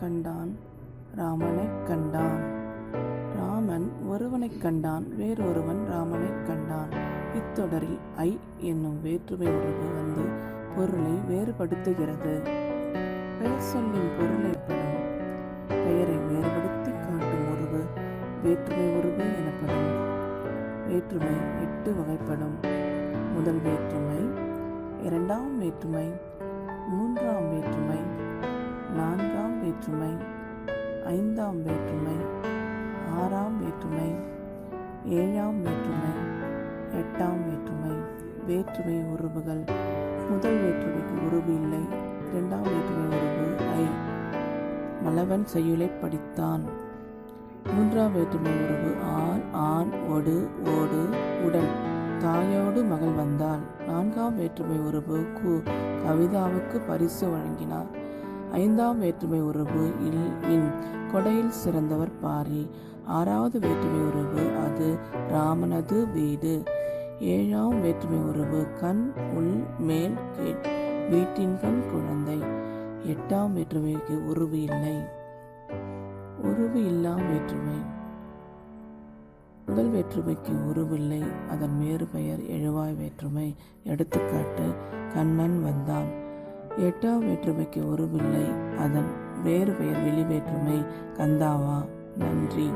கண்டான் ராமனைக் கண்டான். ராமன் ஒருவனைக் கண்டான் வேறொருவன் ராமனைக் கண்டான். இத்தொடரில் ஐ என்னும் வேற்றுமை உறவு வந்து பொருளை வேறுபடுத்துகிறது. பெயர் சொல்லின் பொருள் ஏற்படும். பெயரை வேறுபடுத்தி காட்டும் உறவு வேற்றுமை உறவு எனப்படும். வேற்றுமை எட்டு வகைப்படும். முதல் வேற்றுமை இரண்டாம் வேற்றுமை மூன்றாம் வேற்றுமை வேற்றுமை. ஐந்தாம் வேற்றுமை. ஆறாம் வேற்றுமை. ஏழாம் வேற்றுமை. எட்டாம் வேற்றுமை. வேற்றுமை உறவுகள். முதல் வேற்றுமைக்கு உறவு இல்லை. இரண்டாம் வேற்றுமை உறவு ஐ. மலவன் செய்யுளை படித்தான். மூன்றாம் வேற்றுமை உறவு ஆண் ஆண் ஒடு ஓடு உடன் தாயோடு மகள் வந்தாள். நான்காம் வேற்றுமை உறவு கு கவிதாவுக்கு பரிசு வழங்கினார். ஐந்தாம் வேற்றுமை உறவு இல் இன் கொடையில் சிறந்தவர் பாரி. ஆறாவது வேற்றுமை உறவு அது ராமனது வீடு. ஏழாம் வேற்றுமை உறவு கண் உள் மேல் கீழ் வீட்டின் கண் குழந்தை. எட்டாம் வேற்றுமைக்கு உருவு இல்லை. உருவு இல்லாம் வேற்றுமை. முதல் வேற்றுமைக்கு உருவில்லை அதன் வேறு பெயர் எழுவாய் வேற்றுமை. எடுத்துக்காட்டு கண்ணன் வந்தான். எட்டாம் வேற்றுமைக்கு உருவில்லை அதன் வேறு பெயர் வெளிவேற்றுமை கந்தாவா. நன்றி.